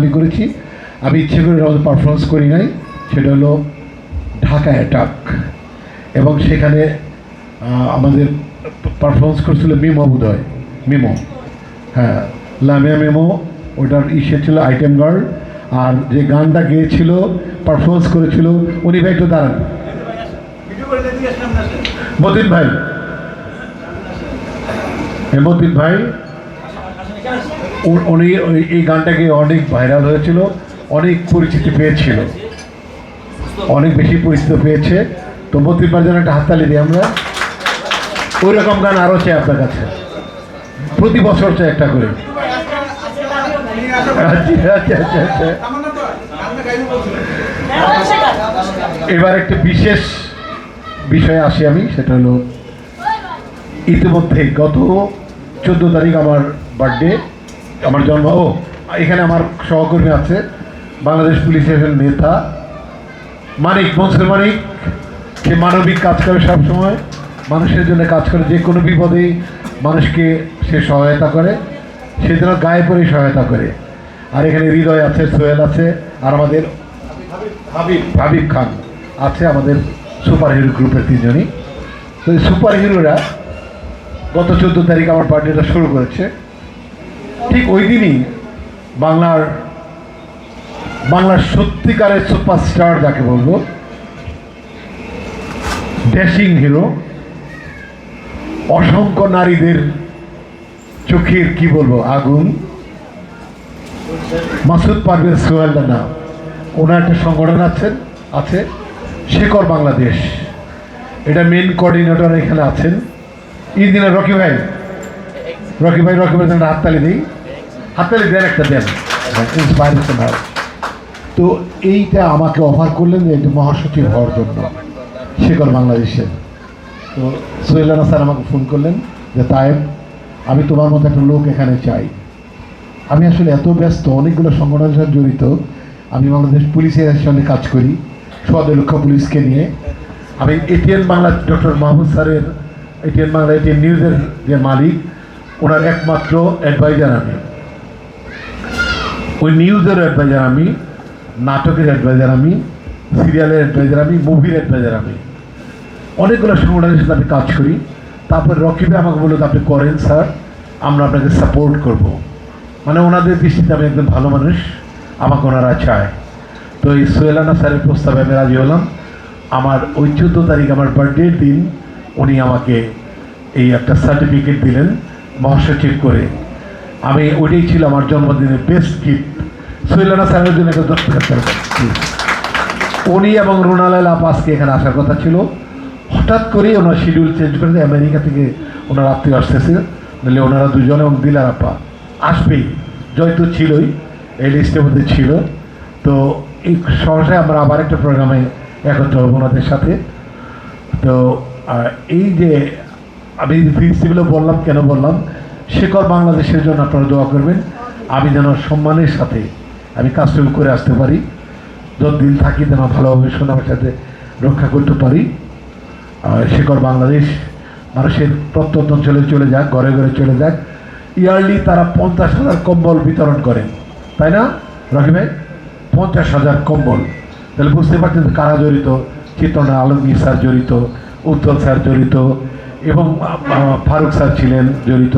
আমি করেছি। আমি ইচ্ছে করে আমাদের পারফরমেন্স করি নাই। সেটা হলো ঢাকা অ্যাটাক এবং সেখানে আমাদের পারফরমেন্স করছিল মিমো বোধহয়। মিমো। হ্যাঁ লামিয়া মেমো ওটার ইসে ছিল আইটেম গার্ল আর যে গানটা গেয়েছিল পারফরমেন্স করেছিল উনি ভাই একটু দাঁড়ান। মতিন ভাই। হ্যাঁ, মতিন ভাই। উনি এই গানটাকে অনেক ভাইরাল হয়েছিল, অনেক পরিচিতি পেয়েছিল। অনেক বেশি পরিচিতি পেয়েছে। তো ভাই যেন একটা হাততালি দিই আমরা। ওই রকম গান আরও চাই আপনার কাছে। প্রতি বছর চাই একটা করে। এবার একটা বিশেষ বিষয়ে আসি আমি, সেটা হলো, ইতিমধ্যে গত চোদ্দ তারিখ আমার বার্থডে আমার জন্ম, ও, এখানে আমার সহকর্মী আছে, বাংলাদেশ পুলিশের নেতা, মানিক, মনসুর মানিক, সে মানবিক কাজ করে সবসময়, মানুষের জন্য কাজ করে, যে কোনো বিপদেই মানুষকে সে সহায়তা করে, সে যেন গায়ে পরে সহায়তা করে। আর এখানে হৃদয় আছে, সোহেল আছে, আর আমাদের হাবিব হাবিব খান আছে, আমাদের সুপার হিরো গ্রুপের তিনজনই। তো সুপার হিরোরা গত চোদ্দ তারিখ আমার বার্থডেটা শুরু করেছে। ঠিক ওই দিনই বাংলার বাংলার সত্যিকারের সুপারস্টার যাকে বলব, ড্যাশিং হিরো, অসংখ্য নারীদের চোখের, কি বলব, আগুন। মাসুদ পারভেজ সোহেল না ওনার একটা সংগঠন আছেন আছে, শেখর বাংলাদেশ। এটা মেন কোঅর্ডিনেটর এখানে আছেন। ইঞ্জিনিয়ার রকি ভাই রকি ভাই রকি ভাই হাততালি দিই। হাততালি দেন একটা দেন। হয় তো এইটা আমাকে অফার করলেন যে একটু মহাসচিব হওয়ার জন্য। শেখর বাংলাদেশের। তো সোহেলানা স্যার আমাকে ফোন করলেন যে তায়েব আমি তোমার মতো একটা লোক এখানে চাই। আমি আসলে এত ব্যস্ত, অনেকগুলো সংগঠনের সাথে জড়িত। আমি বাংলাদেশ পুলিশের সঙ্গে কাজ করি সদলক্ষ পুলিশকে নিয়ে। আমি এটিএন বাংলা, ডক্টর মাহমুদ স্যারের এটিএন বাংলা এটিএন নিউজের যে মালিক, ওনার একমাত্র অ্যাডভাইজার আমি। ওই নিউজের অ্যাডভাইজার আমি, নাটকের অ্যাডভাইজার আমি সিরিয়ালের অ্যাডভাইজার আমি মুভির অ্যাডভাইজার আমি। অনেকগুলো সংগঠনের সাথে আমি কাজ করি। তারপর রকিবে আমাকে বলল, আপনি করেন স্যার আমরা আপনাকে সাপোর্ট করব। মানে ওনাদের দৃষ্টিতে আমি একদম ভালো মানুষ, আমাকে ওনারা চায়। তো এই সোয়েলানা স্যারের প্রস্তাবে আমি রাজি হলাম। আমার ওই চোদ্দ তারিখ আমার বার্থডের দিন উনি আমাকে এই একটা সার্টিফিকেট দিলেন মহাসচিব করে। আমি ওইটাই ছিল আমার জন্মদিনের বেস্ট গিফট জন্য একটা দস্তখত। Please। উনি এবং রোনালাল আপাসকে এখানে আসার কথা ছিল। হঠাৎ করেই ওনার শিডিউল চেঞ্জ করে আমেরিকা থেকে ওনার আত্মীয় আসতেছে। নাহলে ওনারা দুজন এবং দিলার আপা আসবেই। জয় তো ছিলই, এই লিস্টের মধ্যে ছিল। তো এই সহসায় আমরা আবার একটা প্রোগ্রামে একত্র হব ওনাদের সাথে। তো এই যে আমি প্রিন্সিপালে বললাম, কেন বললাম? শেখর বাংলাদেশের জন্য আপনারা দোয়া করবেন। আমি যেন সম্মানের সাথে আমি কাজটুকু করে আসতে পারি। যতদিন থাকি যেন ভালোভাবে সুনামের সাথে রক্ষা করতে পারি। শেখর বাংলাদেশ মানুষের প্রত্যন্ত অঞ্চলে চলে যাক, ঘরে ঘরে চলে যাক। ইয়ারলি তারা পঞ্চাশ হাজার কম্বল বিতরণ করেন। তাই না, রকি ভাই? পঞ্চাশ হাজার কম্বল। তাহলে বুঝতে পারছেন কারা জড়িত? চিত্রনা আলমগীর স্যার জড়িত উত্তল স্যার জড়িত এবং ফারুক স্যার ছিলেন জড়িত।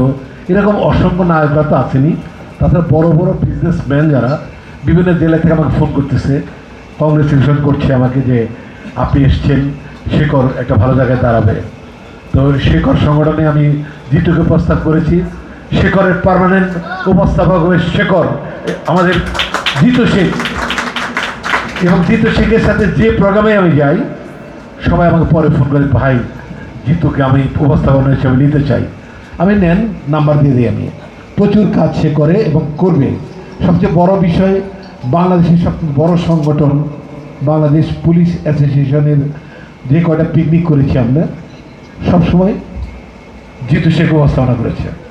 এরকম অসংখ্য নায়করা তো আসেনি তাছাড়া বড় বড় বিজনেসম্যান যারা বিভিন্ন জেলা থেকে আমাকে ফোন করতেছে। কংগ্রেচুলেশন করছে আমাকে যে আপনি এসছেন। শেখর একটা ভালো জায়গায় দাঁড়াবে। তো শেখর সংগঠনে আমি জিতুকে প্রস্তাব করেছি। শেখরের পার্মানেন্ট উপস্থাপক হবে শেখর, আমাদের জিতু শেখ। এবং জিতু শেখের সাথে যে প্রোগ্রামে আমি যাই, সবাই আমাকে পরে ফোন করে, ভাই, জিতুকে আমি উপস্থাপনা হিসেবে নিতে চাই। আমি নেন নাম্বার দিয়ে দিই আমি। প্রচুর কাজ সে করে এবং করবে। সবচেয়ে বড় বিষয় বাংলাদেশের সবচেয়ে বড় সংগঠন, বাংলাদেশ পুলিশ অ্যাসোসিয়েশনের যে কয়টা পিকনিক করেছি আমরা, সবসময় জিতু শেখ ব্যবস্থাপনা করেছে।